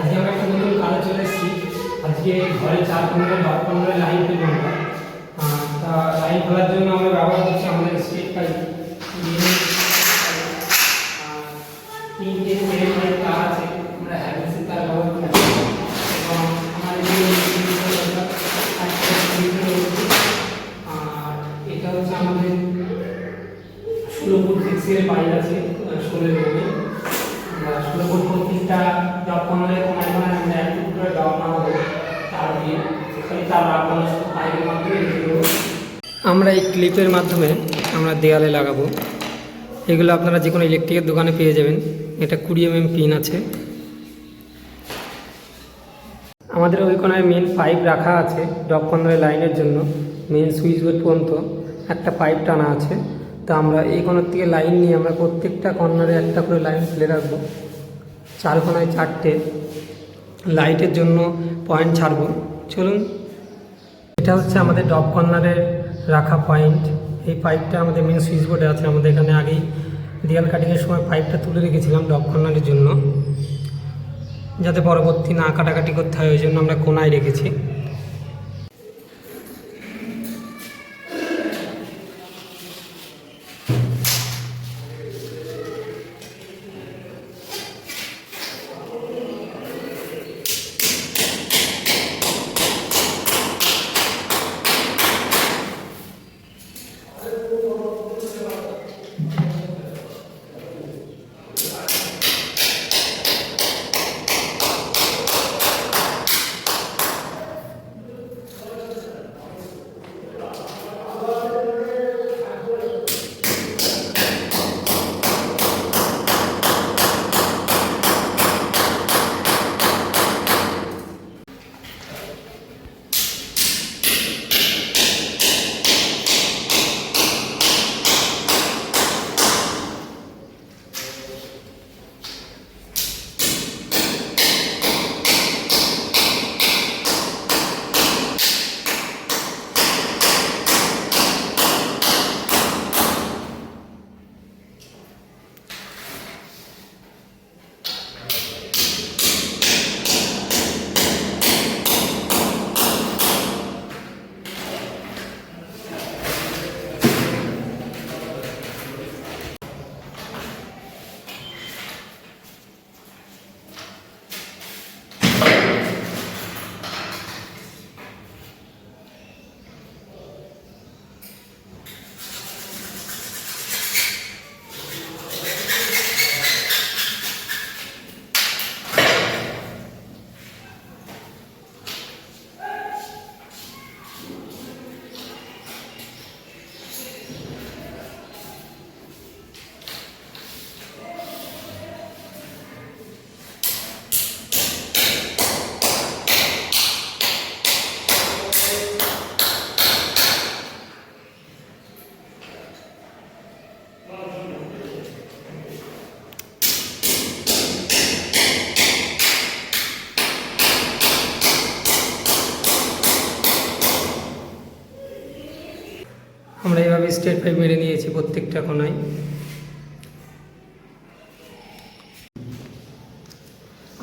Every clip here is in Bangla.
আজকে আমরা একটা নতুন কাজে চলে এসেছি। আজকে ঘরে চার পনেরো, দশ পনেরো লাইন পেল আমরা। তা লাইন খোলার জন্য আমরা ব্যবহার করছি আমাদের স্টেট পাইপ তিনটে সেট পাইপ তার আছে। আমরা হ্যাভেলসের তার ব্যবহার করছি এবং এটা হচ্ছে আমাদের ষোলো ফুট ফিক্সের পাইপ আছে ষোলো রুমে ষোলো ফুট প্রত্যেকটা ডব কমালে কমায় কমায় আমরা এক ফুট করে ডব নামাবো তার দিয়ে খালি তার লাগানো শুধু পাইপের মাধ্যমে রেখে দেবো আমরা এই ক্লিপের মাধ্যমে আমরা দেয়ালে লাগাবো। এগুলো আপনারা যে কোনো ইলেকট্রিকের দোকানে পেয়ে যাবেন। এটা কুড়ি এমএম পিন আছে। আমাদের ওই কোনায় মেন পাইপ রাখা আছে ডব কন্দ্রের লাইনের জন্য। মেন সুইচ বোর্ড পর্যন্ত একটা পাইপ টানা আছে। তো আমরা এই কোনার থেকে লাইন নিয়ে আমরা প্রত্যেকটা কর্নারে একটা করে লাইন ফেলে রাখব। চার কোনায় চারটে। লাইটের জন্য পয়েন্ট ছাড়বো। চলুন। এটা হচ্ছে আমাদের ডপ কর্নারের রাখা পয়েন্ট এই পাইপটা আমাদের মেন সুইচ বোর্ডে আছে। আমাদের এখানে আগেই দেয়াল কাটিংয়ের সময় পাইপটা তুলে রেখেছিলাম ডব কর্নারের জন্য। যাতে পরবর্তী না কাটাকাটি করতে হয়, ওই জন্য আমরা কোনায় রেখেছি। আমরা এইভাবে স্টেট পাইপ মেরে নিয়েছি প্রত্যেকটা কোনায়।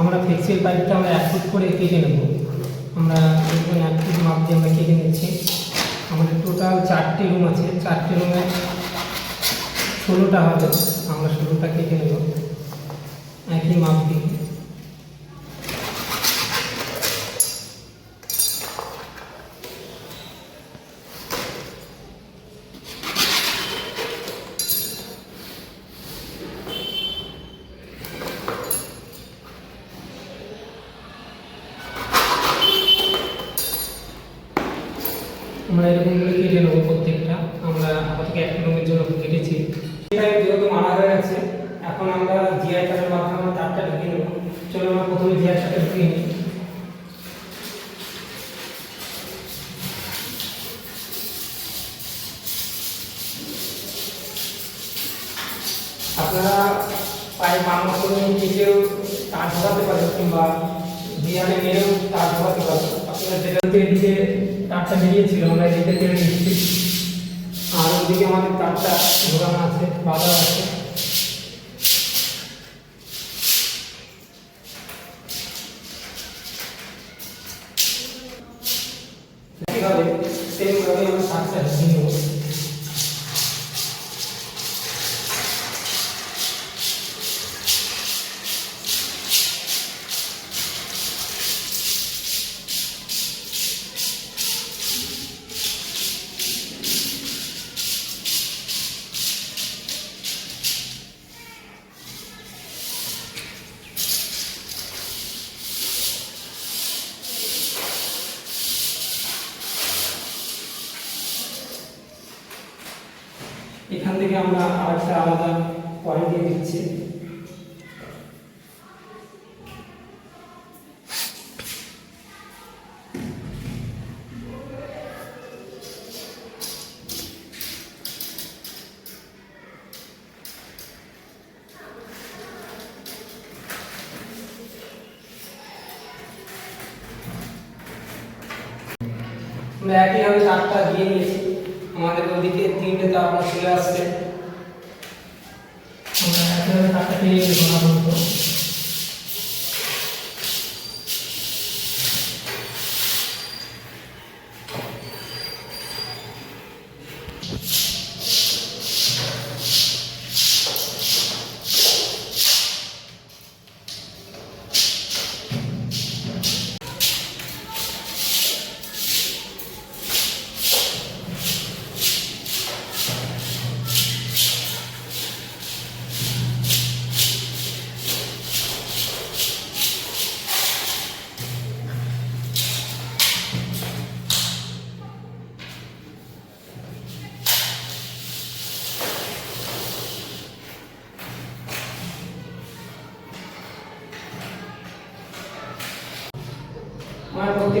আমরা ফ্লেক্সিবল পাইপটা আমরা এক ফুট করে কেটে নেব। আমরা এক ফুট মাপ দিয়ে আমরা কেটে নিচ্ছি। আমাদের টোটাল চারটে রুম আছে। চারটে রুমে ষোলোটা হবে। আমরা ষোলোটা কেটে নেব। একই মাপ দিয়ে। আমরা এরকম করে কেটে নেব প্রত্যেকটা। আমরা আপাতত একটা রুমের জন্য কেটেছি। এটা যেহেতু মারা হয়ে গেছে, এখন আমরা জিআই তারের মাধ্যমে তারটা ঢুকিয়ে নেব। চলো আমরা প্রথমে জিআই তারটা ঢুকিয়ে নিই। আপনারা পায়ে মামলা করে নিচেও তার ঢোকাতে পারেন, কিংবা দেয়ালে মেরেও তার ঢোকাতে পারেন। আপনারা যেটা দিকে তারটা বেরিয়েছিল, আমরা এদিকে টেনে নিচ্ছি। আর ওদিকে আমাদের তারটা ঘোরানো আছে বাধা আছে। এইভাবে সেইভাবে আমরা তারটা ভেঙে নেব। থেকে আমরা আরেকটা আলাদা পয়েন্ট দিয়ে দিচ্ছি। আমরা একইভাবে তারটা দিয়ে নিয়েছি আমাদের ওদিকে তিনটে তারপর চলে আসছে। আমরা একইভাবে তারটা পেয়ে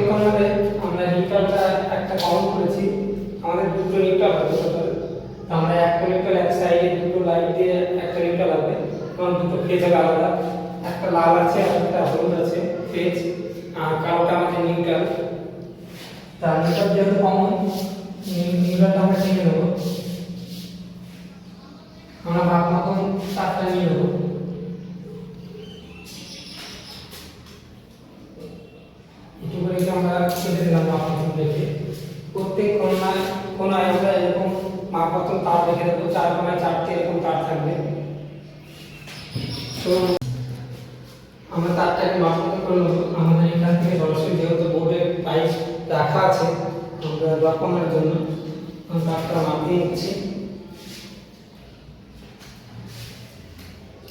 পর্যন্ত আমার নিউট্রালটা একটা কাউন্ট করেছি। আমাদের দুটো নিউট্রাল হবে আমরা একটা নিউট্রাল এক সাইডে দুটো লাইট দিয়ে একটা নিউট্রাল হবে এবং দুটো ফেজ হবে আলাদা। একটা লাল আছে আর একটা হলুদ আছে ফেজ আর কালোটা আমাদের নিউট্রাল তার নিউট্রাল যেহেতু কমন নিউট্রালটা আমরা কিনে নেব। আমরা ভাগ মতন চারটা নিয়ে নেব। একটু আমরা কেটে দিলাম মাপপত্র দেখে। প্রত্যেক কোনায় কোনায় আমরা এরকম মাপপত্র তার রেখে দেবো চার কোনায় চারটে এরকম তার থাকবে। তো আমরা তারটাকে মাপপত্র করে আমাদের এখান থেকে সরাসরি যেহেতু বোর্ডে পাইপ রাখা আছে, আমরা ড্রপ করার জন্য তারটা মাপ দিয়ে নিচ্ছি।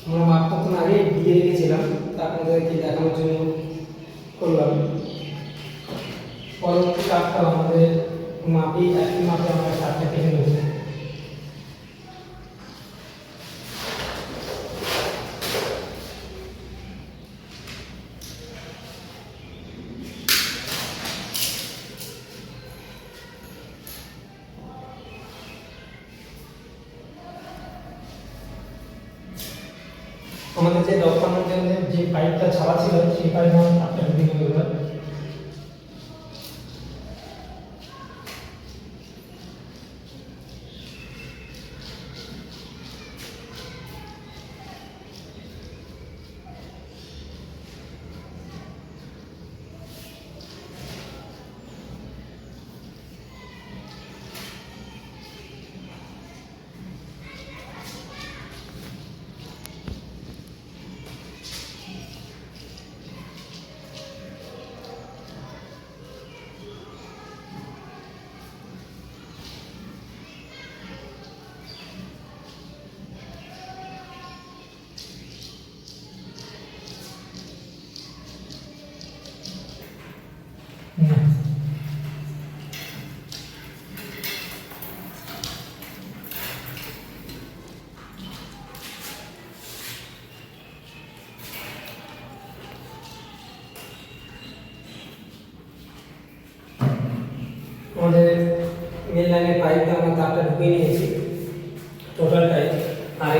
আমরা মাপপত্র আগে দিয়ে রেখেছিলাম তা আপনাদেরকে দেখানোর জন্য করলাম। পরবর্তী কাজটা আমাদের মাপি একই মাপে আমরা কাজটা কেটে নেব আমাদের যে দোকানের জন্য যে পাইপটা ছাড়া ছিল, সেই পাইপ আমরা তারটা ঢুকে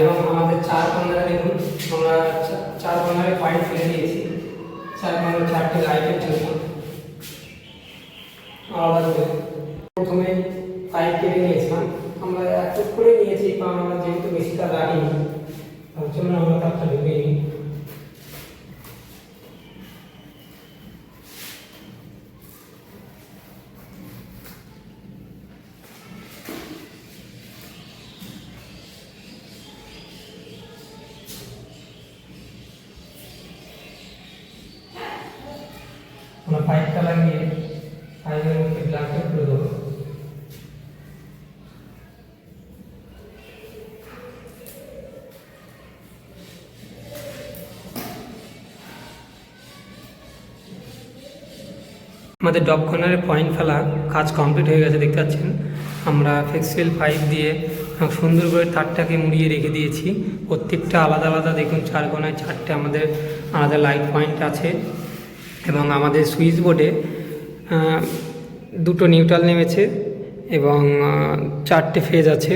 এবং আমাদের চার কর্নারে দেখুন, আমরা চার কর্নারে পাইপ ফেলে দিয়েছি। চার কর্নারে চারটে লাইটের জন্য। আলাদা প্রথমে পাইপ কেটে নিয়েছিলাম। আমরা এক করে নিয়েছি কারণ আমরা যেহেতু বেশি তার রাখিনি, তার জন্য আমরা তারটা ঢুকে নিই পাইপটা লাগিয়ে পাইপের মধ্যে ব্লাডটা খুলে দেবো আমাদের ডব কর্নারের পয়েন্ট ফেলা কাজ কমপ্লিট হয়ে গেছে, দেখতে পাচ্ছেন? আমরা ফ্লেক্সিবল পাইপ দিয়ে সুন্দর করে তারটাকে মুড়িয়ে রেখে দিয়েছি। প্রত্যেকটা আলাদা আলাদা, দেখুন, চার কোনায় চারটে আমাদের আলাদা লাইট পয়েন্ট আছে। এবং আমাদের সুইচ বোর্ডে দুটো নিউট্রাল নেমেছে এবং চারটে ফেজ আছে,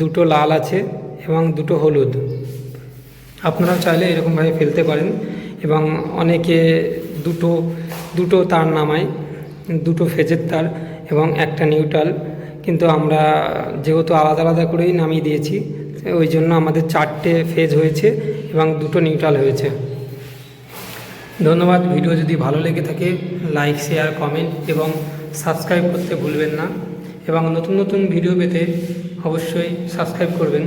দুটো লাল আছে এবং দুটো হলুদ। আপনারাও চাইলে এরকমভাবে ফেলতে পারেন এবং অনেকে দুটো দুটো তার নামায়, দুটো ফেজের তার এবং একটা নিউট্রাল। কিন্তু আমরা যেহেতু আলাদা আলাদা করেই নামিয়ে দিয়েছি, ওই জন্য আমাদের চারটে ফেজ হয়েছে এবং দুটো নিউট্রাল হয়েছে। ধন্যবাদ। ভিডিও যদি ভালো লেগে থাকে লাইক শেয়ার কমেন্ট এবং সাবস্ক্রাইব করতে ভুলবেন না। এবং নতুন নতুন ভিডিও পেতে অবশ্যই সাবস্ক্রাইব করবেন।